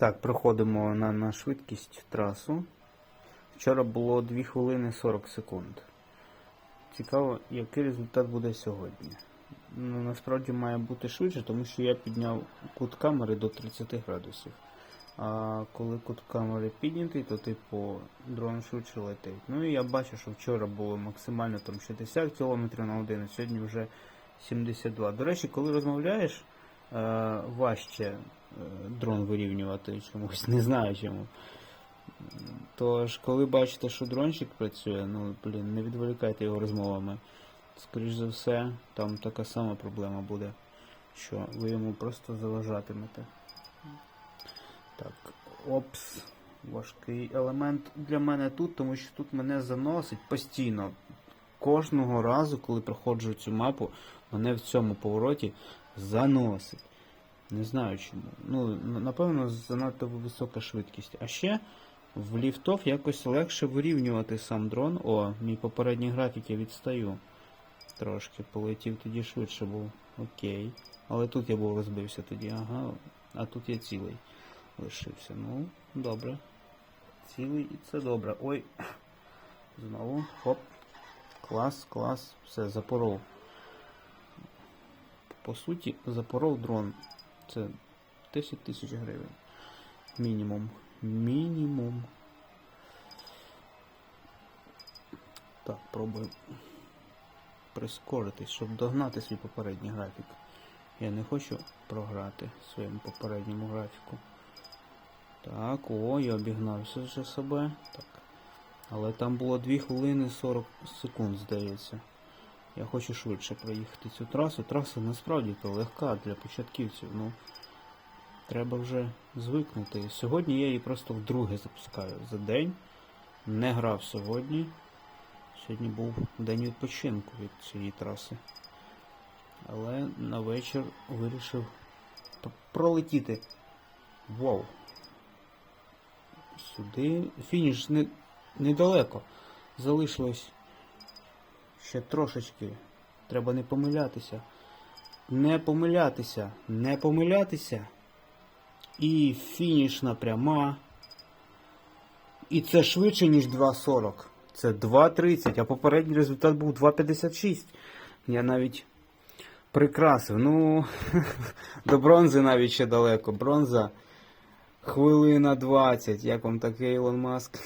Так, проходимо на, на швидкість трасу. Вчора було 2 хвилини 40 секунд. Цікаво, який результат буде сьогодні. Ну, насправді має бути швидше, тому що я підняв кут камери до 30 градусів. А коли кут камери піднятий, то типу дрон швидше летить. Ну і я бачу, що вчора було максимально там 60 км на годину, сьогодні вже 72. До речі, коли розмовляєш, важче е, дрон вирівнювати чомусь, не знаю чому. Тож, коли бачите, що дрончик працює, ну блін, не відволікайте його розмовами. Скоріш за все, там така сама проблема буде, що ви йому просто заважатимете. Так, опс. Важкий елемент для мене тут, тому що тут мене заносить постійно. Кожного разу, коли проходжу цю мапу, мене в цьому повороті заносить. Не знаю чому. Ну, напевно, занадто висока швидкість. А ще в ліфтов якось легше вирівнювати сам дрон. О, мій попередній графік я відстаю. Трошки полетів тоді швидше був. Окей. Але тут я був розбився тоді, ага. А тут я цілий лишився. Ну, добре. Цілий і це добре. Ой. Знову. Хоп. Клас, клас. Все, запоров. По суті, запоров дрон. Це 10 тисяч гривень. Мінімум. Мінімум. Так, пробую прискоритись, щоб догнати свій попередній графік. Я не хочу програти своєму попередньому графіку. Так, о, я обігнався вже себе. Так. Але там було 2 хвилини 40 секунд, здається. Я хочу швидше проїхати цю трасу. Траса насправді то легка для початківців. Ну, треба вже звикнути. Сьогодні я її просто вдруге запускаю за день. Не грав сьогодні. Сьогодні був день відпочинку від цієї траси. Але на вечір вирішив пролетіти. Вау. Сюди. Фініш не, недалеко. Залишилось ще трошечки. Треба не помилятися. Не помилятися. Не помилятися. І фінішна пряма. І це швидше, ніж 2.40. Це 2.30, а попередній результат був 2.56. Я навіть прикрасив. Ну, до бронзи навіть ще далеко. Бронза хвилина 20. Як вам такий Ілон Маск?